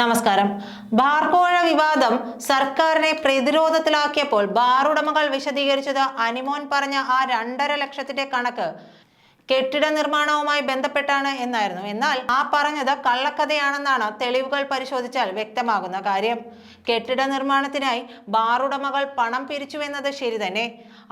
നമസ്കാരം. ബാർക്കോഴ വിവാദം സർക്കാരിനെ പ്രതിരോധത്തിലാക്കിയപ്പോൾ ബാർ ഉടമകൾ വിശദീകരിച്ചത് അനിമോൻ പറഞ്ഞ ആ രണ്ടര ലക്ഷത്തിന്റെ കണക്ക്. കെട്ടിട നിർമ്മാണവുമായി ബന്ധപ്പെട്ടാണ് എന്നായിരുന്നു. എന്നാൽ ആ പറഞ്ഞത് കള്ളക്കഥയാണെന്നാണ് തെളിവുകൾ പരിശോധിച്ചാൽ വ്യക്തമാകുന്ന കാര്യം. കെട്ടിട നിർമ്മാണത്തിനായി ബാറുടമകൾ പണം പിരിച്ചുവെന്നത് ശരി തന്നെ.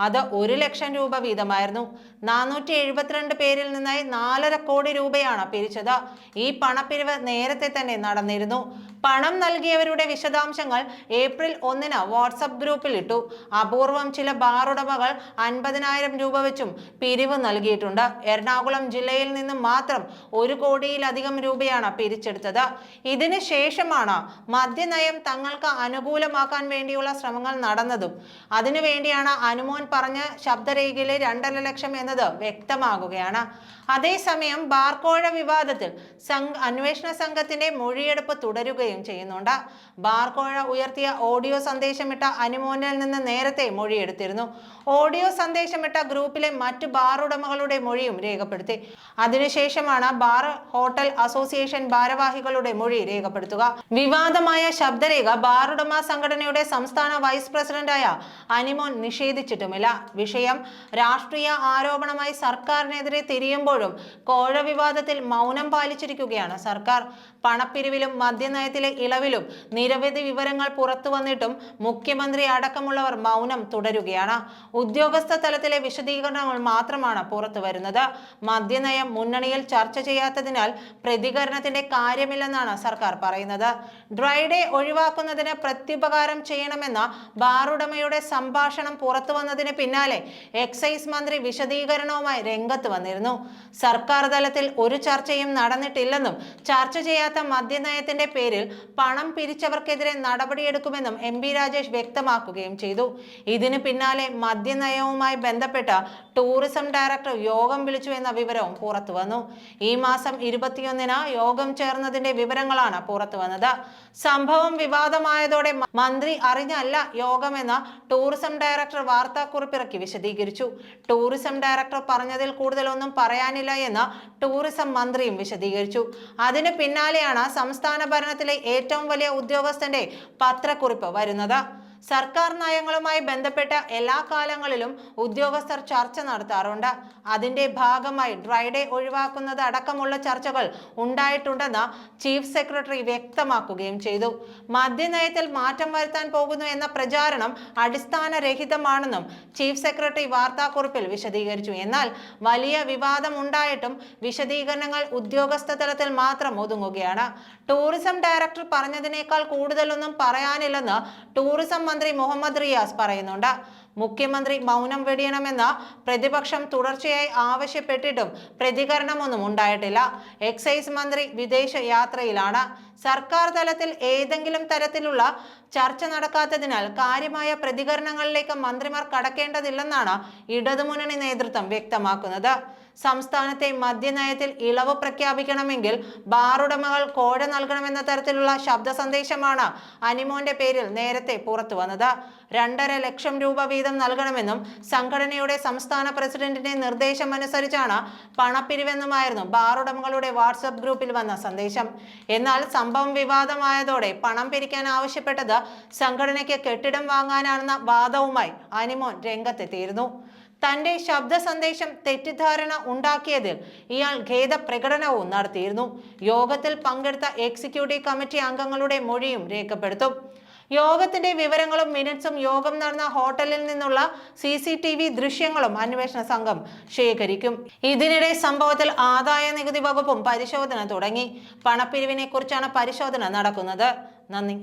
അത് ഒരു ലക്ഷം രൂപ വീതമായിരുന്നു. നാനൂറ്റി എഴുപത്തിരണ്ട് പേരിൽ നിന്നായി നാലര കോടി രൂപയാണ് പിരിച്ചത്. ഈ പണപ്പിരിവ് നേരത്തെ തന്നെ നടന്നിരുന്നു. പണം നൽകിയവരുടെ വിശദാംശങ്ങൾ ഏപ്രിൽ ഒന്നിന് വാട്സപ്പ് ഗ്രൂപ്പിൽ ഇട്ടു അപൂർവം ചില ബാറുടമകൾ അൻപതിനായിരം രൂപ വെച്ചും പിരിവ് നൽകിയിട്ടുണ്ട്. എറണാകുളം ജില്ലയിൽ നിന്ന് മാത്രം ഒരു കോടിയിലധികം രൂപയാണ് പിരിച്ചെടുത്തത്. ഇതിന് ശേഷമാണ് മദ്യനയം തങ്ങൾക്ക് അനുകൂലമാക്കാൻ വേണ്ടിയുള്ള ശ്രമങ്ങൾ നടന്നതും. അതിനുവേണ്ടിയാണ് അനുമോൻ പറഞ്ഞ ശബ്ദരേഖയിലെ രണ്ടര ലക്ഷം എന്നത് വ്യക്തമാകുകയാണ്. അതേസമയം ബാർക്കോഴ വിവാദത്തിൽ അന്വേഷണ സംഘത്തിന്റെ മൊഴിയെടുപ്പ് തുടരുകയും ചെയ്യുന്നുണ്ട്. ബാർക്കോഴ ഉയർത്തിയ ഓഡിയോ സന്ദേശമിട്ട അനുമോനിൽ നിന്ന് നേരത്തെ മൊഴിയെടുത്തിരുന്നു. ഓഡിയോ സന്ദേശമിട്ട ഗ്രൂപ്പിലെ മറ്റു ബാർ ഉടമകളുടെ മൊഴിയും രേഖപ്പെടുത്തി. അതിനുശേഷമാണ് ബാർ ഹോട്ടൽ അസോസിയേഷൻ ഭാരവാഹികളുടെ മൊഴി രേഖപ്പെടുത്തുക. വിവാദമായ ശബ്ദരേഖ ബാറുടമ സംഘടനയുടെ സംസ്ഥാന വൈസ് പ്രസിഡന്റായ അനിമോൻ നിഷേധിച്ചിട്ടുമില്ല. വിഷയം രാഷ്ട്രീയ ആരോപണമായി സർക്കാരിനെതിരെ തിരിയുമ്പോഴും കോഴ വിവാദത്തിൽ മൗനം പാലിച്ചിരിക്കുകയാണ് സർക്കാർ. പണപ്പിരിവിലും മദ്യനയത്തിലെ ഇളവിലും നിരവധി വിവരങ്ങൾ പുറത്തു വന്നിട്ടും മുഖ്യമന്ത്രി അടക്കമുള്ളവർ മൗനം തുടരുകയാണ്. ഉദ്യോഗസ്ഥ തലത്തിലെ വിശദീകരണങ്ങൾ മാത്രമാണ് പുറത്തു വരുന്നത്. മദ്യനയം മുന്നണിയിൽ ചർച്ച ചെയ്യാത്തതിനാൽ പ്രതികരണത്തിന്റെ കാര്യമില്ലെന്നാണ് സർക്കാർ പറയുന്നത്. ഡ്രൈഡേ ഒഴിവാക്കുന്നതിന് പ്രത്യുപകാരം ചെയ്യണമെന്ന ബാറുടമയുടെ സംഭാഷണം പുറത്തു വന്നതിന് പിന്നാലെ എക്സൈസ് മന്ത്രി വിശദീകരണവുമായി രംഗത്ത് വന്നിരുന്നു. സർക്കാർ തലത്തിൽ ഒരു ചർച്ചയും നടന്നിട്ടില്ലെന്നും ചർച്ച ചെയ്യാത്ത മദ്യനയത്തിന്റെ പേരിൽ പണം പിരിച്ചവർക്കെതിരെ നടപടിയെടുക്കുമെന്നും എം പി രാജേഷ് വ്യക്തമാക്കുകയും ചെയ്തു. ഇതിന് പിന്നാലെ മദ്യനയവുമായി ബന്ധപ്പെട്ട ടൂറിസം ഡയറക്ടർ യോഗം വിളിച്ചു എന്ന വിവരവും പുറത്തു വന്നു. ഈ മാസം ഇരുപത്തിയൊന്നിന് യോഗം ചേർന്നതിന്റെ വിവരങ്ങളാണ് പുറത്തു വന്നത്. സംഭവം വിവാദമായതോടെ മന്ത്രി അറിഞ്ഞല്ല യോഗമെന്ന് ടൂറിസം ഡയറക്ടർ വാർത്താക്കുറിപ്പിറക്കി വിശദീകരിച്ചു. ടൂറിസം ഡയറക്ടർ പറഞ്ഞതിൽ കൂടുതലൊന്നും പറയാനില്ല എന്ന് ടൂറിസം മന്ത്രിയും വിശദീകരിച്ചു. അതിന് പിന്നാലെയാണ് സംസ്ഥാന ഭരണത്തിലെ ഏറ്റവും വലിയ ഉദ്യോഗസ്ഥന്റെ പത്രക്കുറിപ്പ് വരുന്നത്. സർക്കാർ നയങ്ങളുമായി ബന്ധപ്പെട്ട എല്ലാ കാലങ്ങളിലും ഉദ്യോഗസ്ഥർ ചർച്ച നടത്താറുണ്ട്. അതിന്റെ ഭാഗമായി ഡ്രൈഡേ ഒഴിവാക്കുന്നത് അടക്കമുള്ള ചർച്ചകൾ ഉണ്ടായിട്ടുണ്ടെന്ന് ചീഫ് സെക്രട്ടറി വ്യക്തമാക്കുകയും ചെയ്തു. മദ്യനയത്തിൽ മാറ്റം വരുത്താൻ പോകുന്നു എന്ന പ്രചാരണം അടിസ്ഥാനരഹിതമാണെന്നും ചീഫ് സെക്രട്ടറി വാർത്താക്കുറിപ്പിൽ വിശദീകരിച്ചു. എന്നാൽ വലിയ വിവാദം ഉണ്ടായിട്ടും വിശദീകരണങ്ങൾ ഉദ്യോഗസ്ഥ തലത്തിൽ മാത്രം ഒതുങ്ങുകയാണ്. ടൂറിസം ഡയറക്ടർ പറഞ്ഞതിനേക്കാൾ കൂടുതലൊന്നും പറയാനില്ലെന്ന് ടൂറിസം മന്ത്രി മുഹമ്മദ് റിയാസ് പറയുന്നുണ്ട്. മുഖ്യമന്ത്രി മൗനം വെടിയണമെന്ന് പ്രതിപക്ഷം തുടർച്ചയായി ആവശ്യപ്പെട്ടിട്ടും പ്രതികരണമൊന്നും ഉണ്ടായിട്ടില്ല. എക്സൈസ് മന്ത്രി വിദേശ യാത്രയിലാണ്. സർക്കാർ തലത്തിൽ ഏതെങ്കിലും തരത്തിലുള്ള ചർച്ച നടക്കാത്തതിനാൽ കാര്യമായ പ്രതികരണങ്ങളിലേക്ക് മന്ത്രിമാർ കടക്കേണ്ടതില്ലെന്നാണ് ഇടതുമുന്നണി നേതൃത്വം വ്യക്തമാക്കുന്നത്. സംസ്ഥാനത്തെ മദ്യനയത്തിൽ ഇളവ് പ്രഖ്യാപിക്കണമെങ്കിൽ ബാറുടമകൾ കോഴ നൽകണമെന്ന തരത്തിലുള്ള ശബ്ദ സന്ദേശമാണ് അനിമോന്റെ പേരിൽ നേരത്തെ പുറത്തു വന്നത് രണ്ടര ലക്ഷം രൂപ വീതം നൽകണമെന്നും സംഘടനയുടെ സംസ്ഥാന പ്രസിഡന്റിന്റെ നിർദ്ദേശമനുസരിച്ചാണ് പണപ്പിരിവെന്നുമായിരുന്നു ബാർ ഉടമകളുടെ വാട്സപ്പ് ഗ്രൂപ്പിൽ വന്ന സന്ദേശം. എന്നാൽ സംഭവം വിവാദമായതോടെ പണം പിരിക്കാൻ ആവശ്യപ്പെട്ടത് സംഘടനയ്ക്ക് കെട്ടിടം വാങ്ങാനാണെന്ന വാദവുമായി അനിമോൻ രംഗത്തെത്തിയിരുന്നു. തന്റെ ശബ്ദ സന്ദേശം തെറ്റിദ്ധാരണ ഉണ്ടാക്കിയതിൽ ഇയാൾ ഖേദ പ്രകടനവും നടത്തിയിരുന്നു. യോഗത്തിൽ പങ്കെടുത്ത എക്സിക്യൂട്ടീവ് കമ്മിറ്റി അംഗങ്ങളുടെ മൊഴിയും രേഖപ്പെടുത്തും. യോഗത്തിന്റെ വിവരങ്ങളും മിനിറ്റ്സും യോഗം നടന്ന ഹോട്ടലിൽ നിന്നുള്ള സി സി ടി വി ദൃശ്യങ്ങളും അന്വേഷണ സംഘം ശേഖരിക്കും. ഇതിനിടെ സംഭവത്തിൽ ആദായ നികുതി വകുപ്പും പരിശോധന തുടങ്ങി. പണപ്പിരിവിനെ കുറിച്ചാണ് പരിശോധന നടക്കുന്നത്. നന്ദി.